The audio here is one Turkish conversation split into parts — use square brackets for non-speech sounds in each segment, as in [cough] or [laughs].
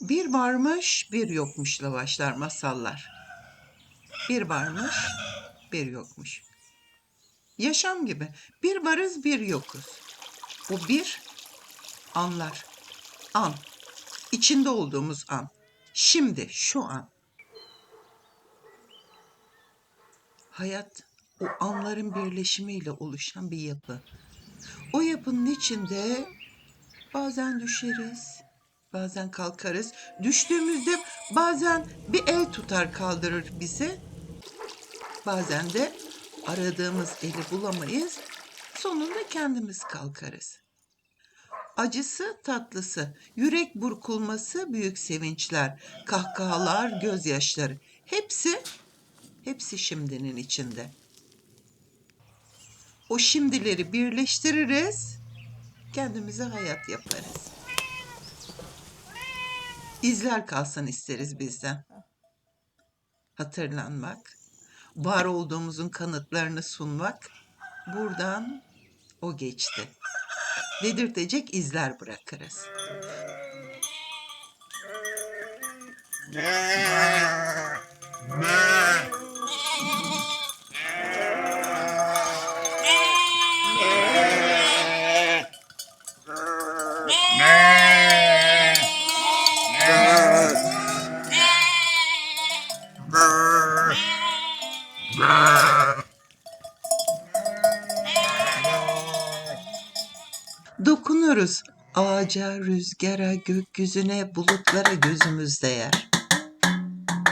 Bir varmış, bir yokmuşla başlar masallar. Bir varmış, bir yokmuş. Yaşam gibi. Bir varız, bir yokuz. Bu bir anlar. An. İçinde olduğumuz an. Şimdi, şu an. Hayat o anların birleşimiyle oluşan bir yapı. O yapının içinde bazen düşeriz, bazen kalkarız. Düştüğümüzde bazen bir el tutar kaldırır bizi. Bazen de aradığımız eli bulamayız. Sonunda kendimiz kalkarız. Acısı tatlısı, yürek burkulması büyük sevinçler, kahkahalar, gözyaşları. Hepsi, hepsi şimdinin içinde. O şimdileri birleştiririz, kendimize hayat yaparız. İzler kalsın isteriz bizden. Hatırlanmak, var olduğumuzun kanıtlarını sunmak, buradan o geçti. Dedirtecek izler bırakırız. Dokunuruz ağaca, rüzgara, gökyüzüne, bulutlara gözümüz değer.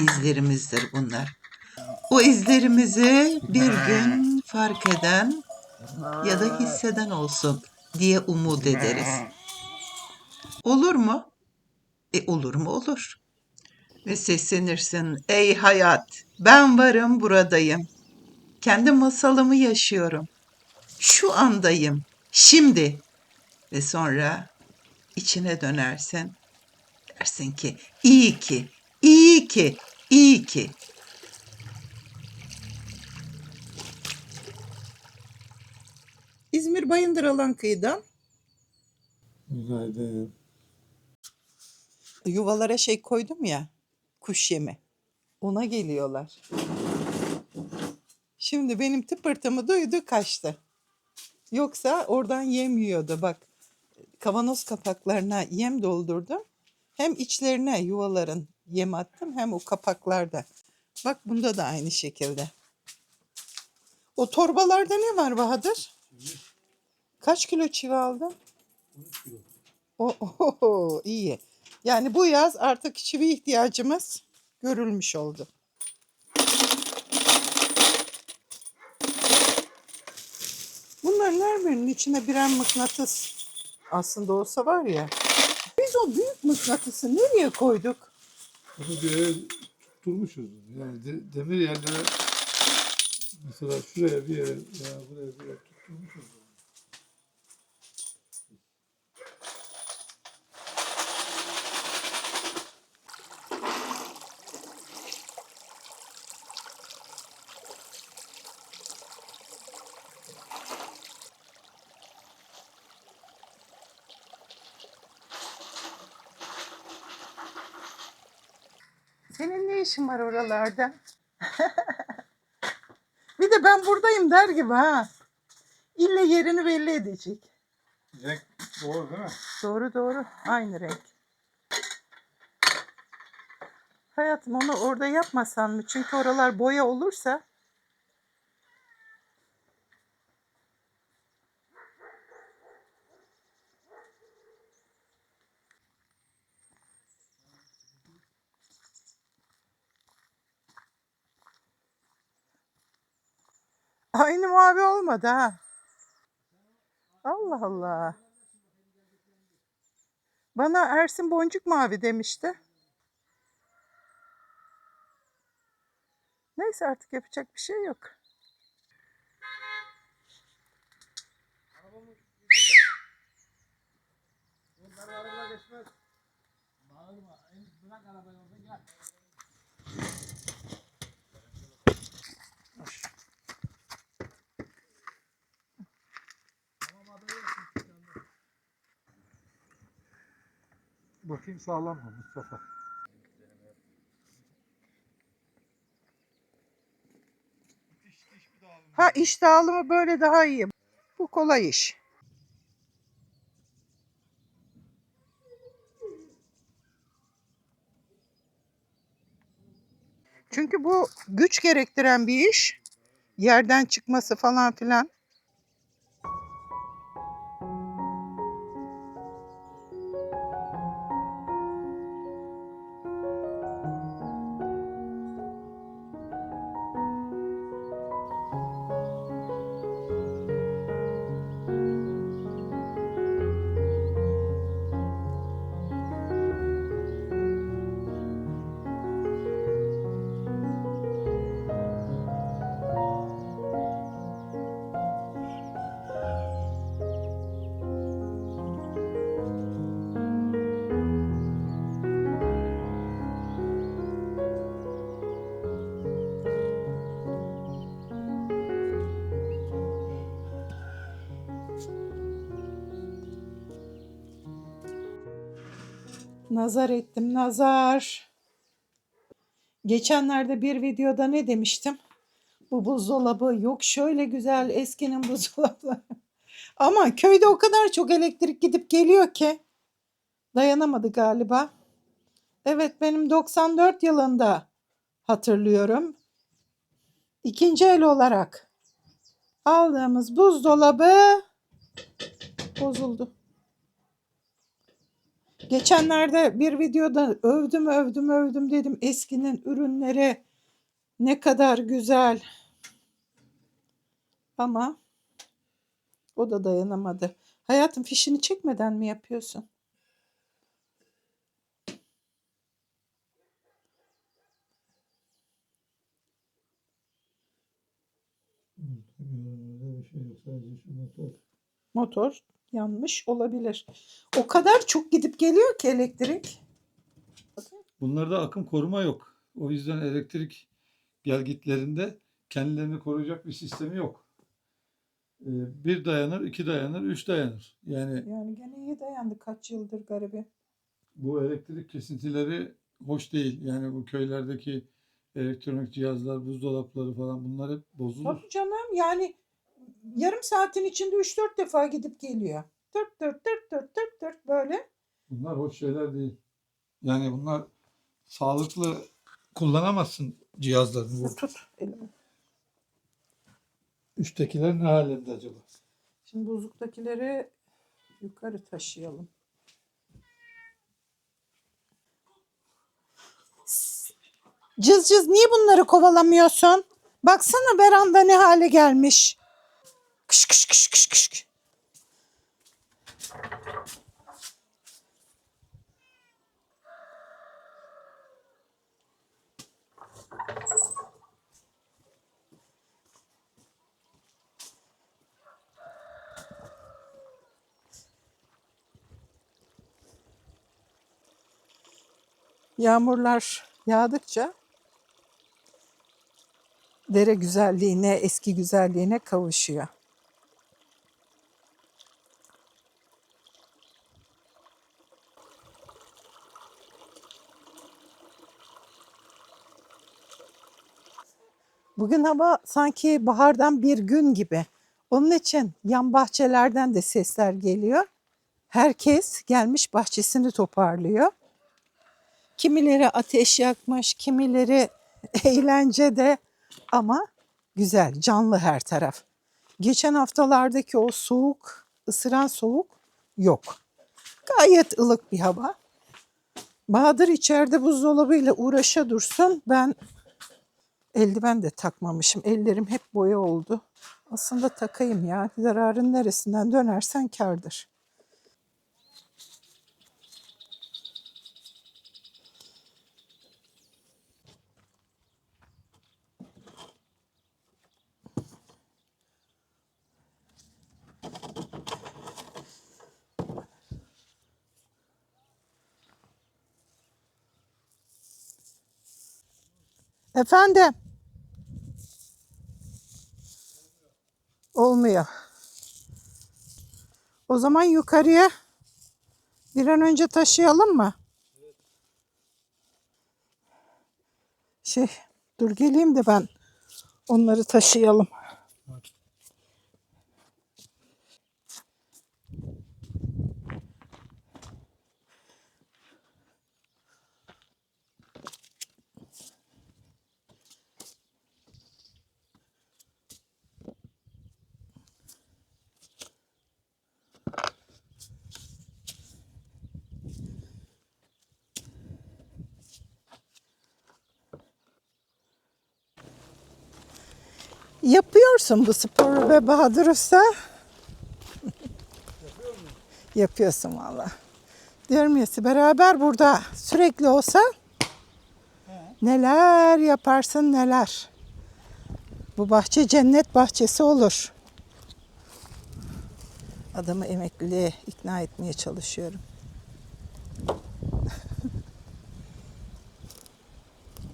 İzlerimizdir bunlar. O izlerimizi bir gün fark eden ya da hisseden olsun diye umut ederiz. Olur mu? E olur mu olur. Ve seslenirsin ey hayat ben varım buradayım. Kendi masalımı yaşıyorum. Şu andayım. Şimdi ve sonra içine dönersin. Dersin ki iyi ki, iyi ki, iyi ki. İzmir Bayındır alan kıyıdan Günaydın. yuvalara şey koydum ya, kuş yemi. Ona geliyorlar. Şimdi benim tıpırtımı duydu kaçtı. Yoksa oradan yem yiyordu. Bak kavanoz kapaklarına yem doldurdum. Hem içlerine yuvaların yem attım hem o kapaklarda. Bak bunda da aynı şekilde. O torbalarda ne var Bahadır? Kaç kilo çivi aldın? 13 kilo. O, oho, iyi. Yani bu yaz artık çivi ihtiyacımız görülmüş oldu. Bunların her birinin içinde birer mıknatıs aslında olsa var ya. Biz o büyük mıknatısı nereye koyduk? Bunu bir yere tutturmuşuz. Yani de- demir yerlere mesela şuraya bir yere veya buraya bir yere tutturmuşuz. İşin var oralarda? [laughs] bir de ben buradayım der gibi ha. İlle yerini belli edecek. Renk doğru değil mi? Doğru doğru. Aynı renk. Hayatım onu orada yapmasan mı? Çünkü oralar boya olursa Aynı mavi olmadı ha. Allah Allah. Bana Ersin boncuk mavi demişti. Neyse artık yapacak bir şey yok. Bunlar geçmez. Bağırma. Bırak arabayı orada gel. Bakayım sağlam mı Mustafa? Ha iş dağılımı böyle daha iyi. Bu kolay iş. Çünkü bu güç gerektiren bir iş. Yerden çıkması falan filan. Nazar ettim nazar. Geçenlerde bir videoda ne demiştim? Bu buzdolabı yok şöyle güzel eskinin [laughs] buzdolabı. Ama köyde o kadar çok elektrik gidip geliyor ki dayanamadı galiba. Evet benim 94 yılında hatırlıyorum. İkinci el olarak aldığımız buzdolabı bozuldu. Geçenlerde bir videoda övdüm övdüm övdüm dedim eskinin ürünleri ne kadar güzel. Ama o da dayanamadı. Hayatım fişini çekmeden mi yapıyorsun? Şey motor. Yanmış olabilir. O kadar çok gidip geliyor ki elektrik. Bunlarda akım koruma yok. O yüzden elektrik gelgitlerinde kendilerini koruyacak bir sistemi yok. Ee, Bir dayanır, iki dayanır, üç dayanır. Yani Yani gene iyi dayandı kaç yıldır garibi. bu elektrik kesintileri hoş değil. Yani bu köylerdeki elektronik cihazlar, buzdolapları falan bunlar hep bozulur. Tabii canım yani yarım saatin içinde 3-4 defa gidip geliyor. Tırt tırt tırt tırt tırt tırt böyle. Bunlar hoş şeyler değil. Yani bunlar sağlıklı kullanamazsın cihazlarını. Bu Tut elimi. üsttekiler ne halinde acaba? Şimdi buzluktakileri yukarı taşıyalım. Cız cız niye bunları kovalamıyorsun? Baksana veranda ne hale gelmiş. Kış kış kış kış kış. Yağmurlar yağdıkça dere güzelliğine, eski güzelliğine kavuşuyor. Bugün hava sanki bahardan bir gün gibi. Onun için yan bahçelerden de sesler geliyor. Herkes gelmiş bahçesini toparlıyor. Kimileri ateş yakmış, kimileri [laughs] eğlencede ama güzel, canlı her taraf. Geçen haftalardaki o soğuk, ısıran soğuk yok. Gayet ılık bir hava. Bahadır içeride buzdolabıyla uğraşa dursun. Ben eldiven de takmamışım. Ellerim hep boya oldu. Aslında takayım ya. Zararın neresinden dönersen kardır. Efendim. Olmuyor. O zaman yukarıya bir an önce taşıyalım mı? Şey, dur geleyim de ben onları taşıyalım. Yapıyorsun bu sporu be Bahadır Usta. Yapıyorsun valla. Diyorum ya beraber burada sürekli olsa neler yaparsın neler. Bu bahçe cennet bahçesi olur. Adamı emekliliğe ikna etmeye çalışıyorum.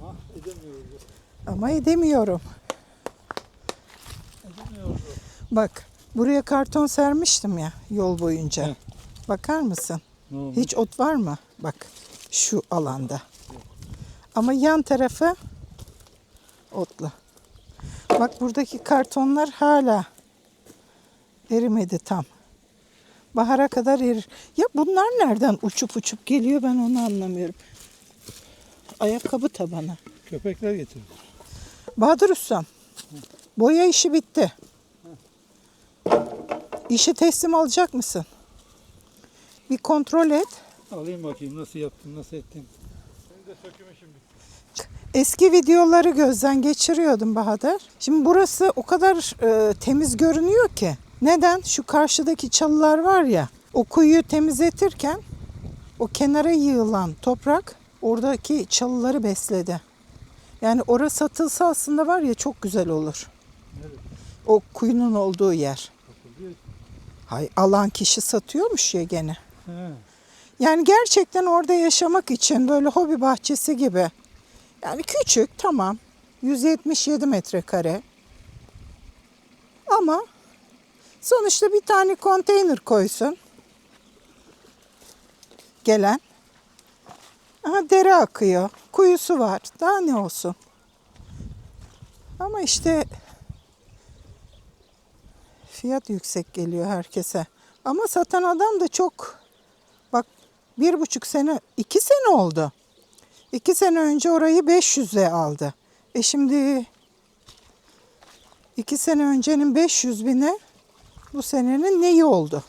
Ama edemiyoruz. Ama edemiyorum. Bak buraya karton sermiştim ya yol boyunca. Heh. Bakar mısın? Hiç ot var mı? Bak şu alanda. Ama yan tarafı otlu. Bak buradaki kartonlar hala erimedi tam. Bahara kadar erir. Ya bunlar nereden uçup uçup geliyor ben onu anlamıyorum. Ayakkabı tabanı. Köpekler getirdi. Bahadır Ustam, boya işi bitti. İşi teslim alacak mısın? Bir kontrol et. Alayım bakayım nasıl yaptın, nasıl ettin. Senin de sökümü şimdi. Eski videoları gözden geçiriyordum Bahadır. Şimdi burası o kadar e, temiz görünüyor ki. Neden? Şu karşıdaki çalılar var ya. O kuyuyu temizletirken o kenara yığılan toprak oradaki çalıları besledi. Yani orası satılsa aslında var ya çok güzel olur. Nerede? O kuyunun olduğu yer. Hay alan kişi satıyormuş ya gene. He. Yani gerçekten orada yaşamak için böyle hobi bahçesi gibi. Yani küçük tamam. 177 metrekare. Ama sonuçta bir tane konteyner koysun. Gelen. Aha dere akıyor. Kuyusu var. Daha ne olsun. Ama işte fiyat yüksek geliyor herkese. Ama satan adam da çok Bak bir buçuk sene, iki sene oldu. İki sene önce orayı 500'e aldı. E şimdi iki sene öncenin 500 bine bu senenin neyi oldu?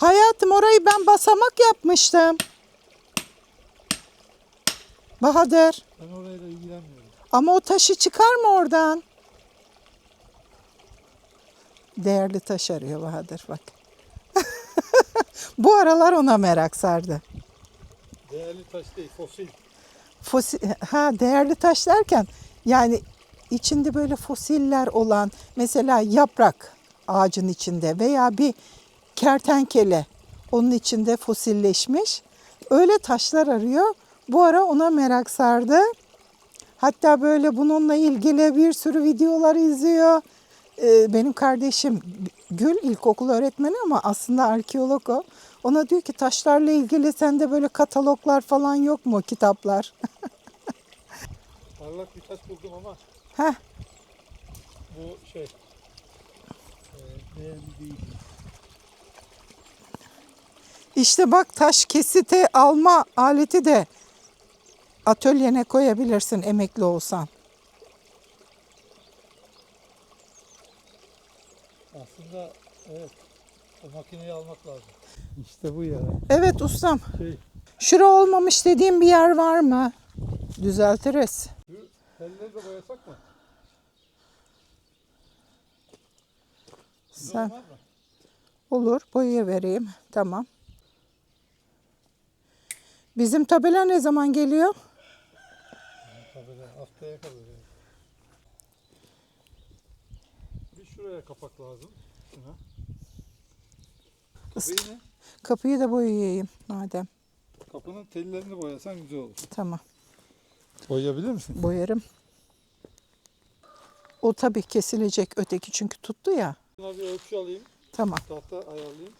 Hayatım orayı ben basamak yapmıştım. Bahadır. Ben orayla ilgilenmiyorum. Ama o taşı çıkar mı oradan? Değerli taş arıyor Bahadır bak. [laughs] Bu aralar ona merak sardı. Değerli taş değil, fosil. Fosil, ha değerli taş derken yani içinde böyle fosiller olan mesela yaprak ağacın içinde veya bir kertenkele onun içinde fosilleşmiş. Öyle taşlar arıyor. Bu ara ona merak sardı. Hatta böyle bununla ilgili bir sürü videolar izliyor. Ee, benim kardeşim Gül ilkokul öğretmeni ama aslında arkeolog o. Ona diyor ki taşlarla ilgili sende böyle kataloglar falan yok mu kitaplar? [laughs] Parlak bir taş buldum ama Heh, bu şey e, değerli değil. İşte bak taş kesite alma aleti de atölyene koyabilirsin emekli olsan. Aslında evet o makineyi almak lazım. İşte bu ya. Evet ustam. Şey, Şura olmamış dediğim bir yer var mı? Düzeltiriz. şu telleri de boyasak mı? Sen mı? olur boya vereyim. Tamam. Bizim tabela ne zaman geliyor? Tabii haftaya kadar. yani. Bir şuraya kapak lazım. Şuna. Kapıyı ne? Kapıyı da boyayayım madem. Kapının tellerini boyasan güzel olur. Tamam. Boyayabilir misin? Boyarım. O tabii kesilecek öteki çünkü tuttu ya. Buna bir ölçü alayım. Tamam. Tahta ayarlayayım.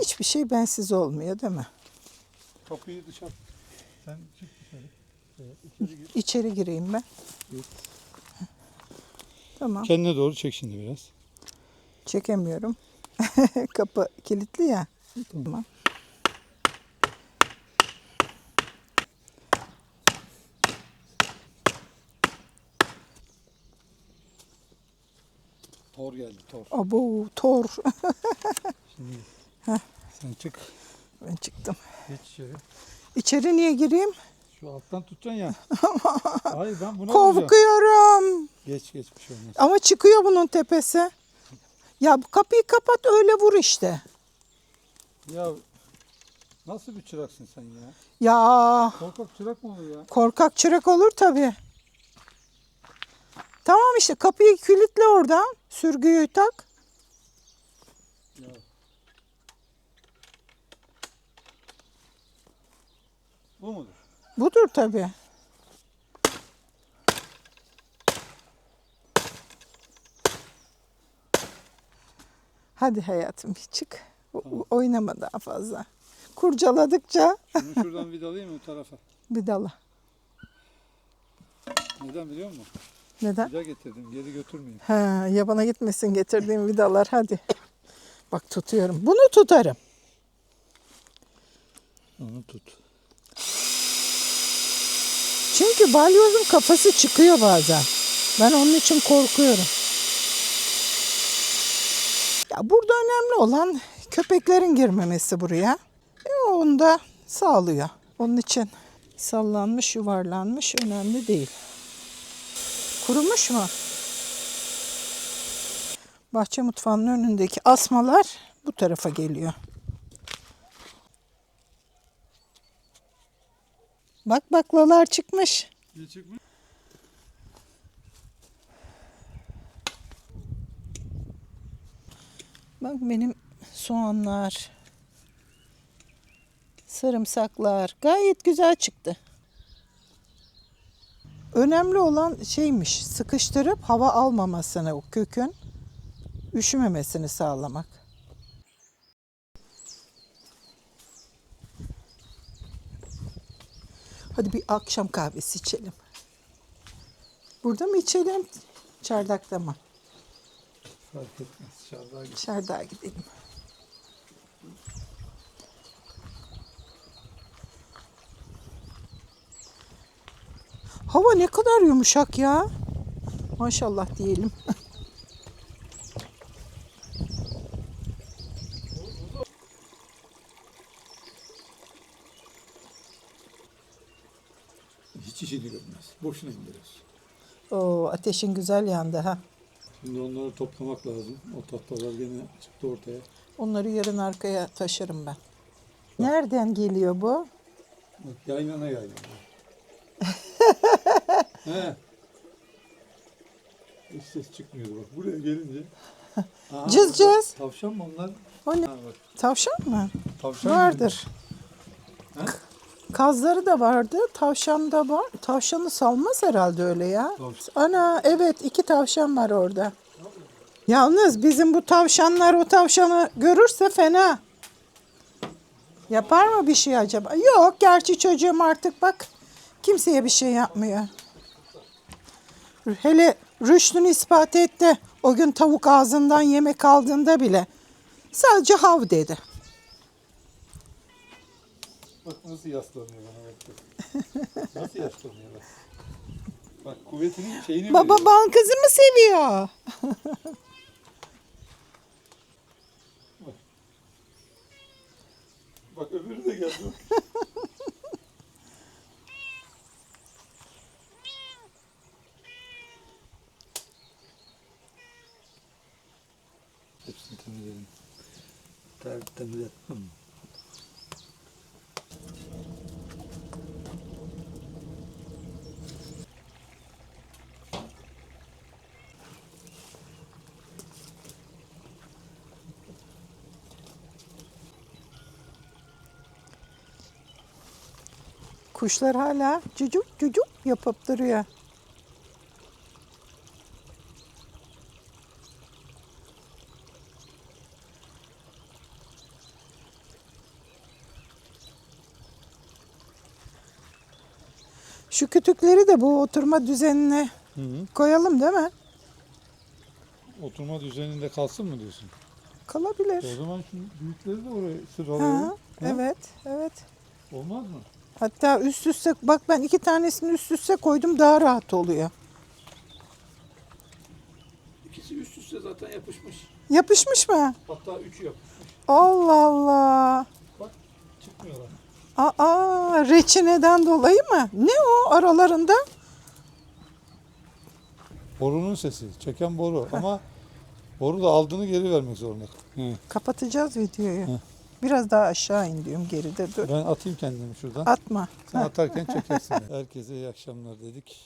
Hiçbir şey bensiz olmuyor değil mi? Kapıyı dışarı. Sen çık dışarı. Evet, içeri gir. İçeri gireyim ben. Gir. Tamam. Kendine doğru çek şimdi biraz. Çekemiyorum. [laughs] Kapı kilitli ya. Tamam. Tor geldi tor. Abo tor. [laughs] Şimdi sen çık. ben çıktım. Geç içeri. İçeri niye gireyim? Şu alttan tutacaksın ya. [laughs] Hayır ben buna vuracağım. Korkuyorum. Geç geç bir şey olmaz. Ama çıkıyor bunun tepesi. Ya bu kapıyı kapat öyle vur işte. Ya nasıl bir çıraksın sen ya? Ya Korkak çırak mı olur ya? korkak çırak olur tabii. Tamam işte kapıyı kilitle oradan. Sürgüyü tak. ya. Bu mudur? Budur tabii. Hadi hayatım çık. Tamam. Oynama daha fazla. Kurcaladıkça Şunu [laughs] şuradan vidalayayım mı tarafa? bir dala. Neden biliyor musun? Neden? Vida getirdim geri götürmeyeyim. Ha, yabana gitmesin getirdiğim vidalar hadi. Bak tutuyorum. Bunu tutarım. Onu tut. Çünkü balyozun kafası çıkıyor bazen. Ben onun için korkuyorum. Ya burada önemli olan köpeklerin girmemesi buraya. E, onu da sağlıyor. Onun için sallanmış, yuvarlanmış önemli değil. Kurumuş mu? Bahçe mutfağının önündeki asmalar bu tarafa geliyor. Bak baklalar çıkmış. Ne çıkmış? Bak benim soğanlar, sarımsaklar gayet güzel çıktı. Önemli olan şeymiş sıkıştırıp hava almamasını o kökün üşümemesini sağlamak. Hadi bir akşam kahvesi içelim. Burada mı içelim? Çardakta mı? Fark etmez. Dışarıda git. Dışarıda gidelim. Hava ne kadar yumuşak ya. Maşallah diyelim. [laughs] Boşuna indiriyorsun. Oo, ateşin güzel yandı ha. Şimdi onları toplamak lazım. O tahtalar gene çıktı ortaya. Onları yarın arkaya taşırım ben. Nereden geliyor bu? Bak yaylana yaylana. [laughs] He. Hiç ses çıkmıyordu bak. Buraya gelince. [laughs] Aa, Cız cız. Tavşan mı onlar? O ne? Ha, bak. Tavşan mı? Tavşan Vardır. Ha? Kazları da vardı, tavşan da var. Tavşanı salmaz herhalde öyle ya. Tavşan. Ana evet iki tavşan var orada. Yalnız bizim bu tavşanlar o tavşanı görürse fena. Yapar mı bir şey acaba? Yok gerçi çocuğum artık bak kimseye bir şey yapmıyor. Hele rüştünü ispat etti. O gün tavuk ağzından yemek aldığında bile sadece hav dedi. Bak nasıl yaslanıyor bana bak. nasıl yaslanıyor bak. Bak kuvvetinin şeyini Baba veriyor. bal kızı mı seviyor? Bak öbürü de geldi. hepsini temizledim. Ter, temizlettim. Kuşlar hala cücük cücük yapıp duruyor. Şu kütükleri de bu oturma düzenine Hı hı. koyalım değil mi? Oturma düzeninde kalsın mı diyorsun? Kalabilir. O zaman şu büyükleri de oraya Ha, sıralayalım. Ha? evet, evet. Olmaz mı? Hatta üst üste bak ben iki tanesini üst üste koydum daha rahat oluyor. İkisi üst üste zaten yapışmış. Yapışmış mı? Hatta üçü yapışmış. Allah Allah. Bak çıkmıyorlar. Aa, reçineden dolayı mı? Ne o aralarında? Borunun sesi. Çeken boru ama boru da aldığını geri vermek zorunda. Hı. Kapatacağız videoyu. Hı. Biraz daha aşağı in diyorum geride dur. Ben atayım kendimi şuradan. Atma. Sen atarken [laughs] çekersin. Herkese iyi akşamlar dedik.